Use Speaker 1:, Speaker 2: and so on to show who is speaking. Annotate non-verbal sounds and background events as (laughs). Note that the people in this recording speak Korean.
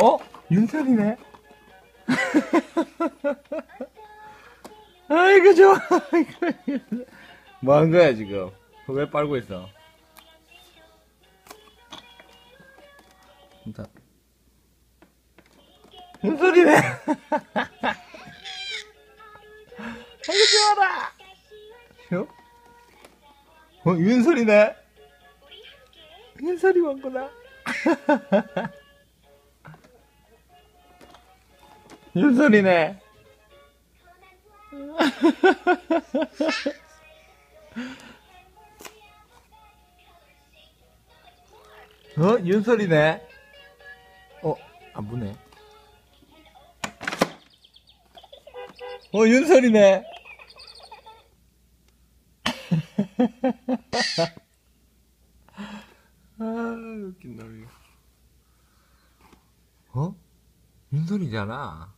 Speaker 1: 어? 윤설이네? (laughs) 아이고, 좋아. 뭐 하는 거야, 지금? 왜 빨고 있어? 진짜. 윤설이네! (laughs) 아이고, 좋아라! 어? 어, 윤설이네? 윤설이 왔구나. (laughs) 윤설이네. (laughs) 어? 윤설이네. 어? 안 부네. 어, 윤설이네. (laughs) 아, 웃긴다, 이거. 어? 윤설이잖아.